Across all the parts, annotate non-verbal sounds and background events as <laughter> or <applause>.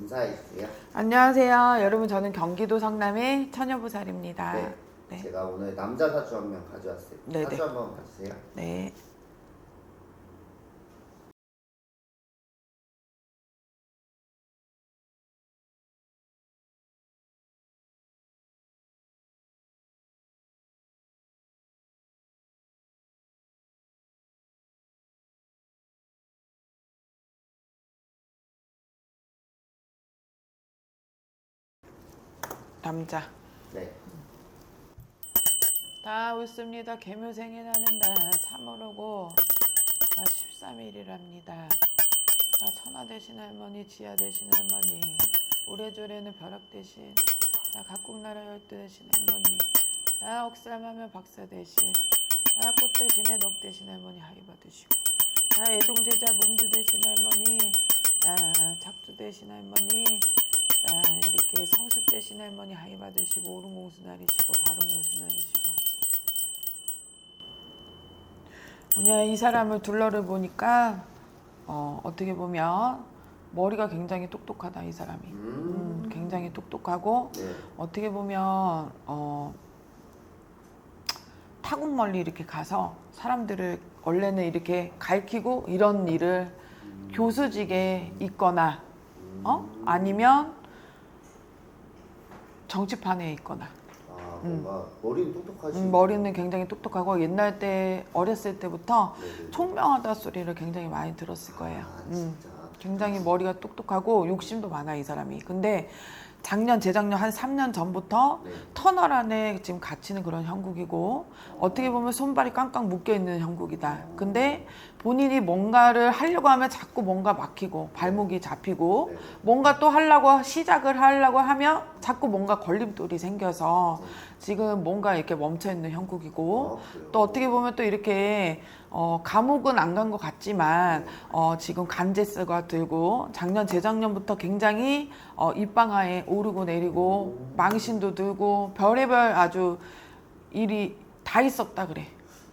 인사해 주세요. 안녕하세요. 여러분 저는 경기도 성남의 처녀부살입니다. 네. 네. 제가 오늘 남자 사주 한 명 가져왔어요. 네네. 사주 한 번 봐주세요. 네. 남자. 네. 다 웃습니다. 개묘생이 나는 날 3월호고 나 13일이랍니다. 나 천하 대신 할머니, 지하 대신 할머니, 오래조래는 벼락 대신, 나 각국 나라 열두 대신 할머니, 나 억삼하면 박사 대신, 나 꽃 대신에 넉 대신 할머니 하이 받으시고, 나 애동제자 몸주 대신 할머니, 나 작두 대신 할머니, 나 이렇게 성 수 대신 할머니 하이 받으시고 오른 공수 날이시고 바른 공수 날이시고 뭐냐 이 사람을 둘러를 보니까 어, 어떻게 보면 머리가 굉장히 똑똑하다 이 사람이 음. 음, 굉장히 똑똑하고 네. 어떻게 보면 어, 타국 멀리 이렇게 가서 사람들을 원래는 이렇게 가르치고 이런 일을 교수직에 있거나 어 아니면 정치판에 있거나 아 뭔가 머리는 똑똑하시. 음, 머리는 굉장히 똑똑하고 옛날 때 어렸을 때부터 네네. 총명하다 소리를 굉장히 많이 들었을 거예요. 아 음. 진짜. 굉장히 머리가 똑똑하고 욕심도 많아 이 사람이. 근데 작년 재작년 한 3년 전부터 네. 터널 안에 지금 갇히는 그런 형국이고 어떻게 보면 손발이 깡깡 묶여 있는 형국이다. 근데 본인이 뭔가를 하려고 하면 자꾸 뭔가 막히고 발목이 잡히고 네. 뭔가 또 하려고 시작을 하려고 하면 자꾸 뭔가 걸림돌이 생겨서 지금 뭔가 이렇게 멈춰 있는 형국이고 아? 또 어떻게 보면 또 이렇게 어, 감옥은 안 간 것 같지만 어, 지금 간제스가 들고 작년 재작년부터 굉장히 어, 입방아에 오르고 내리고 망신도 들고 별의별 아주 일이 다 있었다 그래.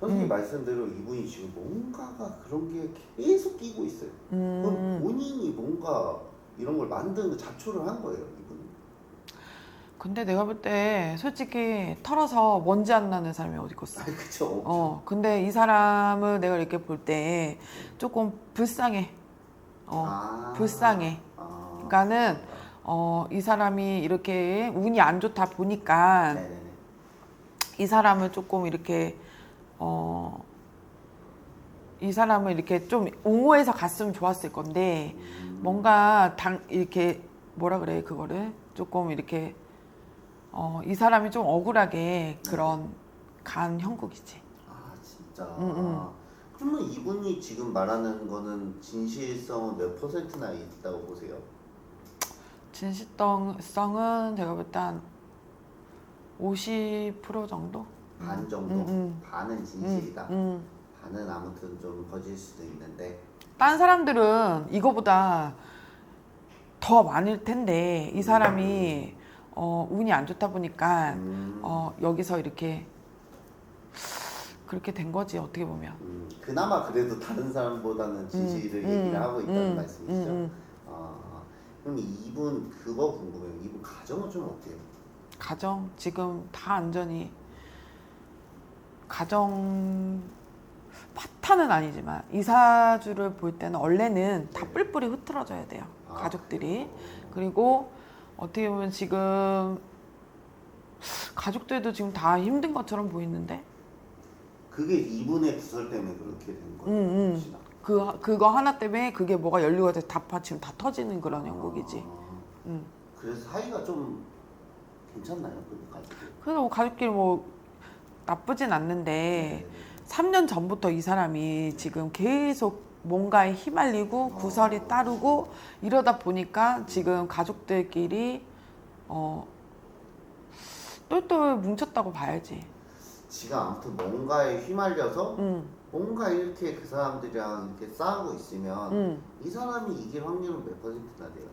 선생님 음. 말씀대로 이분이 지금 뭔가가 그런 게 계속 끼고 있어요. 음, 본인이 뭔가 이런 걸 만드는 자초를 한 거예요, 이분은. 근데 내가 볼 때 솔직히 털어서 먼지 안 나는 사람이 어디 있겠어. 아 그쵸. 어, 근데 이 사람을 내가 이렇게 볼 때 조금 불쌍해. 어, 아. 불쌍해. 아. 그러니까는 어, 이 사람이 이렇게 운이 안 좋다 보니까 네네네. 이 사람을 조금 이렇게 어, 이 사람을 이렇게 좀 옹호해서 갔으면 좋았을 건데 음. 뭔가 당 이렇게 뭐라 그래 그거를 조금 이렇게 어, 이 사람이 좀 억울하게 그런 간 형국이지. 아 진짜. 음, 음. 그러면 이분이 지금 말하는 거는 진실성은 몇 퍼센트나 있다고 보세요? 진실성은 제가 볼때 한50% 정도? 반 정도? 음, 음. 반은 진실이다. 음. 반은 아무튼 좀 거짓일 수도 있는데. 딴 사람들은 이거보다 더 많을 텐데 이 사람이 어, 운이 안 좋다 보니까 음, 어, 여기서 이렇게 그렇게 된 거지 어떻게 보면. 음, 그나마 그래도 다른 사람보다는 진실을 음, 얘기를 음, 하고 있다는 음, 말씀이시죠? 음, 음. 아, 그럼 이분 그거 궁금해요. 이분 가정은 좀 어때요? 가정 지금 다 안전히 가정 파탄은 아니지만 이사주를 볼 때는 원래는 다 뿔뿔이 흩어져야 돼요 아, 가족들이? 그리고 어떻게 보면 지금 가족들도 지금 다 힘든 것처럼 보이는데 그게 이분의 구설 때문에 그렇게 된 거예요. 음, 음. 혹시나? 그 그거 하나 때문에 그게 뭐가 연루가 돼서 다 파- 지금 다 터지는 그런 형국이지. 아, 음. 그래서 사이가 좀 괜찮나요? 그 가족들? 그래서 뭐 가족끼리 뭐 나쁘진 않는데 네네. 3년 전부터 이 사람이 지금 계속 뭔가에 휘말리고 구설이 따르고 이러다 보니까 지금 가족들끼리 어 똘똘 뭉쳤다고 봐야지. 지가 아무튼 뭔가에 휘말려서 응, 뭔가 이렇게 그 사람들이랑 이렇게 싸우고 있으면 응. 이 사람이 이길 확률은 몇 퍼센트나 돼요?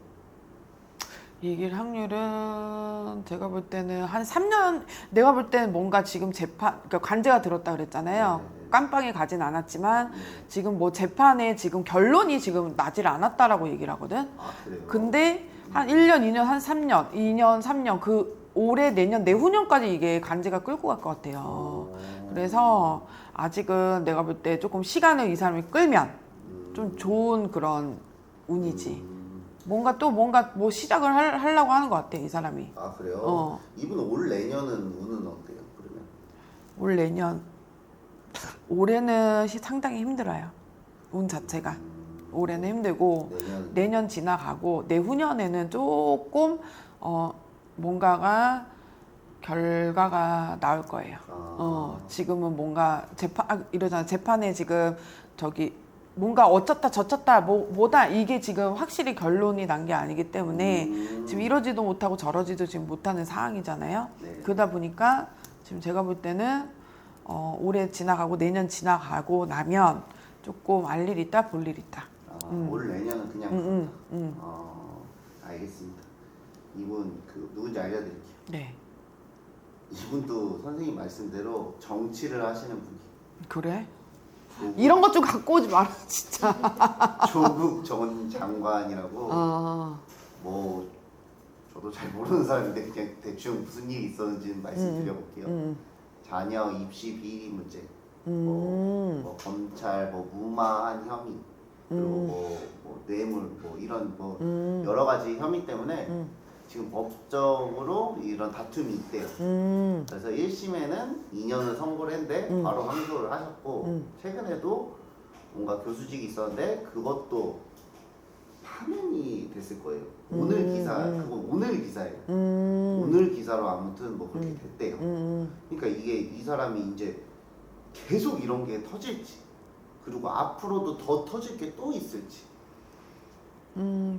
이길 확률은 제가 볼 때는 한 3년 내가 볼 때는 뭔가 지금 재판 그러니까 관제가 들었다 그랬잖아요. 네네네. 깜빵에 가진 않았지만 네. 지금 뭐 재판에 지금 결론이 지금 나질 않았다라고 얘기를 하거든. 아 그래요? 근데 한 1년, 2년, 한 3년, 2년, 3년 그 올해 내년 내후년까지 이게 간지가 끌고 갈 것 같아요. 어. 그래서 아직은 내가 볼 때 조금 시간을 이 사람이 끌면 음. 좀 좋은 그런 운이지. 음. 뭔가 또 뭔가 뭐 시작을 할, 하려고 하는 것 같아 이 사람이. 아 그래요? 어. 이분 올 내년은 운은 어때요? 그러면? 올 내년 올해는 시- 상당히 힘들어요. 운 자체가 음. 올해는 힘들고 내년 내년 지나가고 내후년에는 조금 어 뭔가가 결과가 나올 거예요. 아. 어 지금은 뭔가 재판 아, 이러잖아 재판에 지금 저기 뭔가 어쩌다 저쩌다 뭐 뭐다 이게 지금 확실히 결론이 난 게 아니기 때문에 음. 지금 이러지도 못하고 저러지도 지금 못하는 상황이잖아요. 네. 그러다 보니까 지금 제가 볼 때는 어, 올해 지나가고 내년 지나가고 나면 조금 알 일 있다 볼 일 있다. 아, 음. 올 내년은 그냥 응, 응, 그렇다. 응. 어, 알겠습니다. 이분 그 누군지 알려드릴게요. 네. 이분도 선생님 말씀대로 정치를 하시는 분이 그래? 조국, 이런 것 좀 갖고 오지 마라 진짜. 조국 전 장관이라고 어. 뭐 저도 잘 모르는 사람인데 그냥 대충 무슨 일이 있었는지는 말씀드려볼게요. 음. 자녀 입시 비리 문제, 음. 뭐 검찰 뭐 무마한 혐의 그리고 음. 뭐, 뭐 뇌물 뭐 이런 뭐 음. 여러 가지 혐의 때문에 음. 지금 법적으로 이런 다툼이 있대요. 음. 그래서 1심에는 2년을 선고를 했는데 음. 바로 항소를 하셨고 음. 최근에도 뭔가 교수직이 있었는데 그것도 파면이 됐을 거예요. 오늘 음, 기사 음. 그거 오늘 기사예요. 음. 오늘 기사로 아무튼 뭐 그렇게 음. 됐대요. 음. 그러니까 이게 이 사람이 이제 계속 이런 게 터질지 그리고 앞으로도 더 터질 게 또 있을지 음.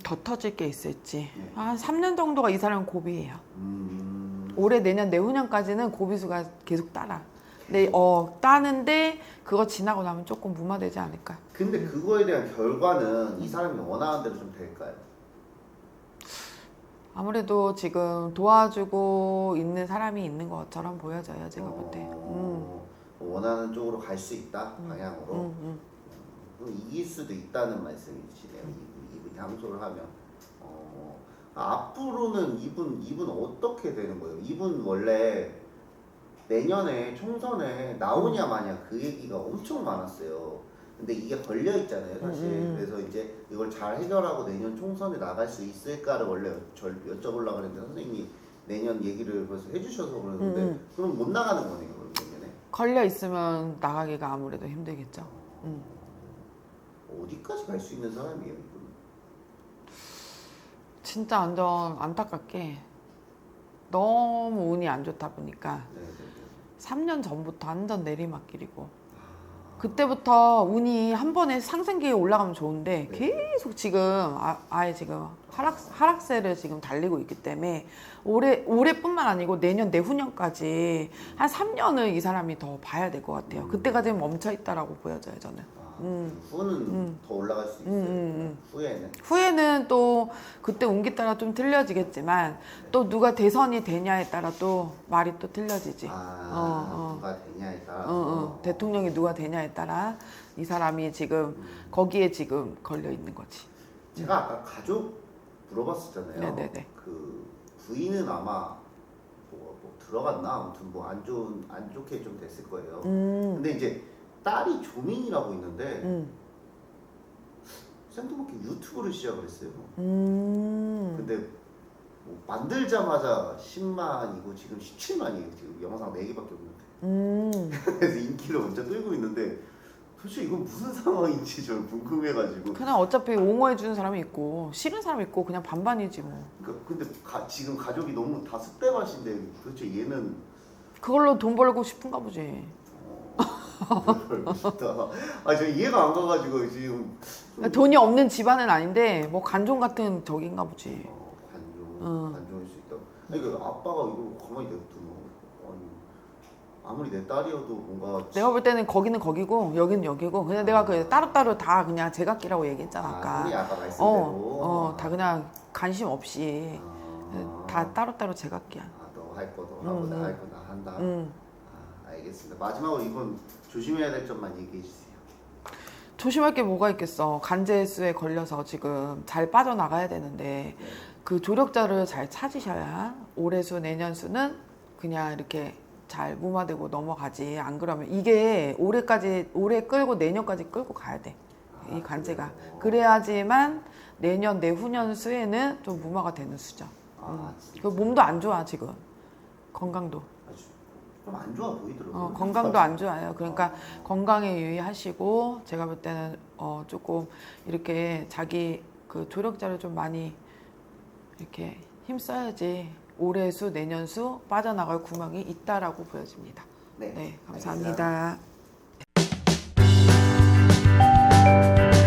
더 터질 게 있을지. 네. 한 3년 정도가 이 사람 고비예요. 음... 올해 내년 내후년까지는 고비수가 계속 따라. 네, 어 따는데 그거 지나고 나면 조금 무마되지 않을까. 근데 그거에 대한 결과는 이 사람이 원하는 대로 좀 될까요? 아무래도 지금 도와주고 있는 사람이 있는 것처럼 보여져요. 제가 볼 때. 음. 어, 원하는 쪽으로 갈 수 있다 방향으로 음, 음. 그럼 이길 수도 있다는 말씀이시네요. 항소를 하면 어, 아, 앞으로는 이분 이분 어떻게 되는 거예요? 이분 원래 내년에 총선에 나오냐 마냐 그 얘기가 엄청 많았어요. 근데 이게 걸려 있잖아요, 사실. 음, 음. 그래서 이제 이걸 잘 해결하고 내년 총선에 나갈 수 있을까를 원래 절 여쭤보려고 그랬는데 선생님이 내년 얘기를 벌써 해주셔서 그러는데 음, 음. 그럼 못 나가는 거네요, 그럼 내년에. 걸려 있으면 나가기가 아무래도 힘들겠죠. 음. 어디까지 갈 수 있는 사람이에요? 진짜 완전 안타깝게 너무 운이 안 좋다 보니까 네, 네, 네. 3년 전부터 완전 내리막길이고 그때부터 운이 한 번에 상승기에 올라가면 좋은데 네. 계속 지금 아, 아예 지금 하락 하락세를 지금 달리고 있기 때문에 올해 올해뿐만 아니고 내년 내후년까지 한 3년을 이 사람이 더 봐야 될 것 같아요. 그때까지는 멈춰 있다라고 보여져요 저는. 아, 음. 후는 음. 더 올라갈 수 있어요. 음, 음, 후에는. 후에는 또 그때 운기 따라 좀 틀려지겠지만 또 누가 대선이 되냐에 따라 또 말이 또 틀려지지. 아, 어, 어. 누가 되냐에 따라. 어, 어. 대통령이 누가 되냐에 따라 이 사람이 지금 거기에 지금 걸려 있는 거지. 제가 아까 가족 물어봤었잖아요. 네네네. 그 부인은 아마 뭐, 뭐 들어갔나 아무튼 뭐 안 좋은 안 좋게 좀 됐을 거예요. 음, 근데 이제 딸이 조민이라고 있는데 음, 생뚱맞게 유튜브를 시작을 했어요. 음. 근데 뭐 만들자마자 10만이고 지금 17만이에요. 지금 영상 4개밖에 없는데. 음. <laughs> 그래서 인기를 먼저 끌고 있는데 도대체 이건 무슨 상황인지 저는 궁금해가지고 그냥 어차피 옹호해 주는 사람이 있고 싫은 사람이 있고 그냥 반반이지 뭐. 그러니까 근데 가- 지금 가족이 너무 다 쑥대밭인데 도대체 얘는 그걸로 돈 벌고 싶은가 보지. 어, 싶다. 아저 이해가 안 가가지고 지금 좀, 돈이 없는 집안은 아닌데 뭐 간종 같은 적인가 보지. 어, 관종 어. 관종일 수 있다. 아니 그 아빠가 이걸 가만히 냅두면 아니 아무리 내 딸이어도 뭔가 내가 볼 때는 거기는 거기고 여기는 여기고 그냥 내가 그 따로따로 다 그냥 제각기라고 얘기했잖아 아, 우리 아까. 아까 말씀대로 어, 어, 다 그냥 관심 없이 아, 다 따로따로 제각기야. 아, 너할거너 하고 음, 나 음. 할거 나 한다. 음. 아, 알겠습니다. 마지막으로 이건 조심해야 될 점만 얘기해 주세요. 조심할 게 뭐가 있겠어. 간제수에 걸려서 지금 잘 빠져나가야 되는데 네. 그 조력자를 잘 찾으셔야 올해 수 내년 수는 그냥 이렇게 잘 무마되고 넘어가지 안 그러면 이게 올해까지 올해 끌고 내년까지 끌고 가야 돼이 아, 관제가 그래요? 그래야지만 내년 내후년 수에는 좀 무마가 되는 수죠 아, 진짜. 그 몸도 안 좋아 지금 건강도 조금 안 좋아 보이더라고요. 어, 건강도 안 좋아요. 어. 그러니까 건강에 유의하시고 제가 볼 때는 어, 조금 이렇게 자기 그 조력자를 좀 많이 이렇게 힘써야지 올해 수 내년 수 빠져나갈 구멍이 있다라고 보여집니다. 네, 네 감사합니다. 알겠습니다.